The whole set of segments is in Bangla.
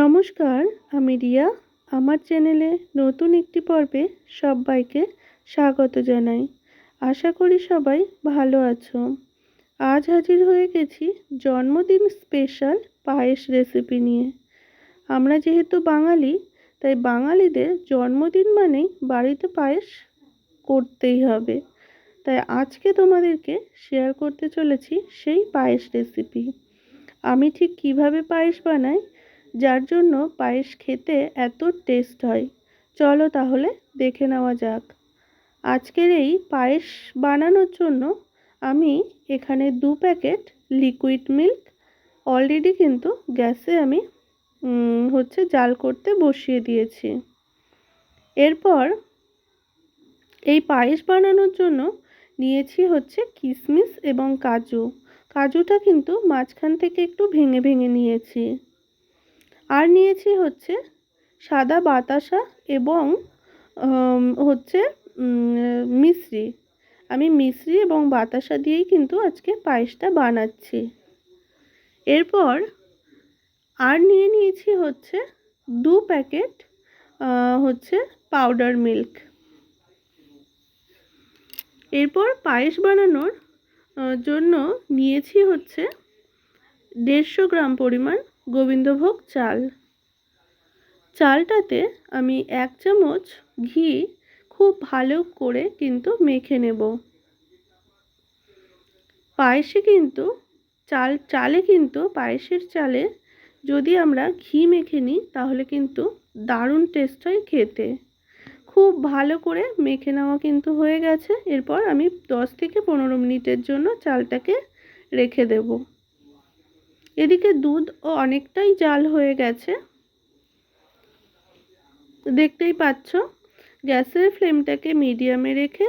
নমস্কার, আমি রিয়া। আমার চ্যানেলে নতুন একটি পর্বে সবাইকে স্বাগত জানাই। আশা করি সবাই ভালো আছো। আজ হাজির হয়ে গেছি জন্মদিন স্পেশাল পায়েস রেসিপি নিয়ে। আমরা যেহেতু বাঙালি, তাই বাঙালিদের জন্মদিন মানেই বাড়িতে পায়েস করতেই হবে। তাই আজকে তোমাদেরকে শেয়ার করতে চলেছি সেই পায়েস রেসিপি আমি ঠিক কীভাবে পায়েস বানাই যার জন্য পায়েস খেতে এত টেস্ট হয়। চলো তাহলে দেখে নেওয়া যাক। আজকের এই পায়েস বানানোর জন্য আমি এখানে দু প্যাকেট লিকুইড মিল্ক অলরেডি কিন্তু গ্যাসে আমি হচ্ছে জাল করতে বসিয়ে দিয়েছি। এরপর এই পায়েস বানানোর জন্য নিয়েছি হচ্ছে কিশমিশ এবং কাজু। কাজুটা কিন্তু মাঝখান থেকে একটু ভেঙে ভেঙে নিয়েছি। আর নিয়েছি হচ্ছে সাদা বাতাসা এবং হচ্ছে মিশ্রি। আমি মিশ্রি এবং বাতাসা দিয়েই কিন্তু আজকে পায়েসটা বানাচ্ছি। এরপর আর নিয়ে নিয়েছি হচ্ছে দু প্যাকেট হচ্ছে পাউডার মিল্ক। এরপর পায়েস বানানোর জন্য নিয়েছি হচ্ছে দেড়শো গ্রাম পরিমাণ গোবিন্দভোগ চাল। চালটাতে আমি এক চামচ ঘি খুব ভালো করে কিন্তু মেখে নেব। পায়েসে কিন্তু চাল, চালে কিন্তু পায়েসের চালে যদি আমরা ঘি মেখে নিই তাহলে কিন্তু দারুণ টেস্ট হয় খেতে। খুব ভালো করে মেখে নেওয়া কিন্তু হয়ে গেছে। এরপর আমি দশ থেকে পনেরো মিনিটের জন্য চালটাকে রেখে দেবো। এদিকে দুধ ও অনেকটাই জাল হয়ে গেছে। দেখতেই পাচ্ছ, গ্যাসের ফ্লেমটাকে মিডিয়ামে রেখে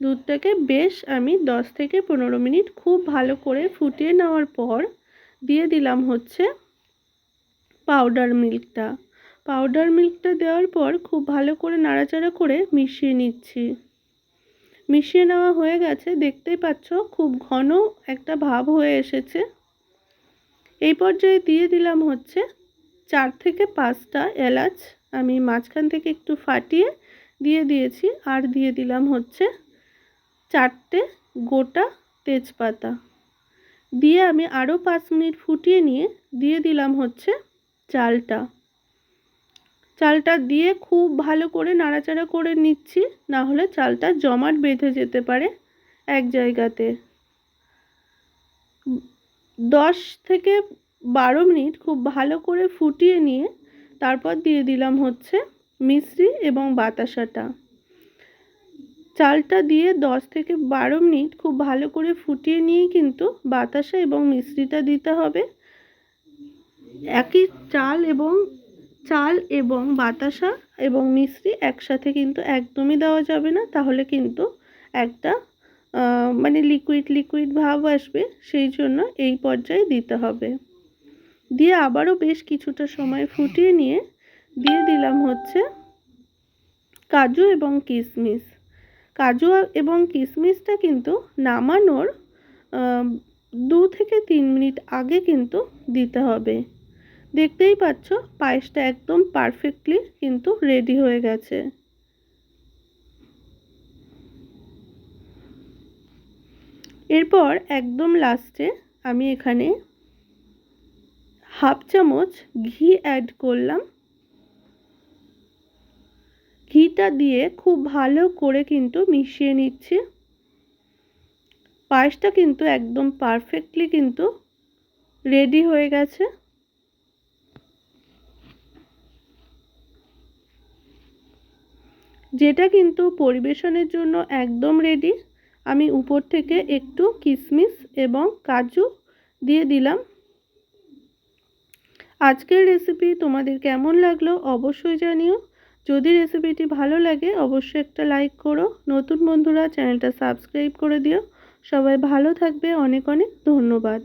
দুধটাকে বেশ আমি দশ থেকে পনেরো মিনিট খুব ভালো করে ফুটিয়ে নেওয়ার পর দিয়ে দিলাম হচ্ছে পাউডার মিল্কটা। পাউডার মিল্কটা দেওয়ার পর খুব ভালো করে নাড়াচাড়া করে মিশিয়ে নিচ্ছি। মিশিয়ে নেওয়া হয়ে গেছে, দেখতেই পাচ্ছ, খুব ঘন একটা ভাব হয়ে এসেছে। এই পর্যায়ে দিয়ে দিলাম হচ্ছে চার থেকে পাঁচটা এলাচ। আমি মাঝখান থেকে একটু ফাটিয়ে দিয়ে দিয়েছি আর দিয়ে দিলাম হচ্ছে চারটে গোটা তেজপাতা। দিয়ে আমি আরও পাঁচ মিনিট ফুটিয়ে নিয়ে দিয়ে দিলাম হচ্ছে চালটা। চালটা দিয়ে খুব ভালো করে নাড়াচাড়া করে নিচ্ছি, না হলে চালটা জমাট বেঁধে যেতে পারে এক জায়গাতে। দশ থেকে বারো মিনিট খুব ভালো করে ফুটিয়ে নিয়ে তারপর দিয়ে দিলাম হচ্ছে মিশ্রি এবং বাতাসাটা। চালটা দিয়ে দশ থেকে বারো মিনিট খুব ভালো করে ফুটিয়ে নিয়েই কিন্তু বাতাসা এবং মিশ্রিটা দিতে হবে। একই চাল এবং চাল এবং বাতাসা এবং মিশ্রি একসাথে কিন্তু একদমই দেওয়া যাবে না, তাহলে কিন্তু একটা মানে লিকুইড লিকুইড ভাব আসবে, সেই জন্য এই পর্যায়ে দিতে হবে। দিয়ে আবারও বেশ কিছুটা সময় ফুটিয়ে নিয়ে দিয়ে দিলাম হচ্ছে কাজু এবং কিশমিশ কাজু এবং কিশমিশটা কিন্তু নামানোর দু থেকে তিন মিনিট আগে কিন্তু দিতে হবে। দেখতেই পাচ্ছ, পায়েসটা একদম পারফেক্টলি কিন্তু রেডি হয়ে গেছে। এরপর একদম লাস্টে আমি এখানে হাফ চামচ ঘি অ্যাড করলাম। ঘিটা দিয়ে খুব ভালো করে কিন্তু মিশিয়ে নিচ্ছি। পায়েসটা কিন্তু একদম পারফেক্টলি কিন্তু রেডি হয়ে গেছে। যেটা কিন্তু পরিবেশনের জন্য একদম রেডি আমি উপর থেকে একটু কিশমিশ এবং কাজু দিয়ে দিলাম। আজকের রেসিপি তোমাদের কেমন লাগল অবশ্যই জানিও। যদি রেসিপিটি ভালো লাগে, অবশ্যই একটা লাইক করো। নতুন বন্ধুরা চ্যানেলটা সাবস্ক্রাইব করে দিও। সবাই ভালো থাকবে। অনেক অনেক ধন্যবাদ।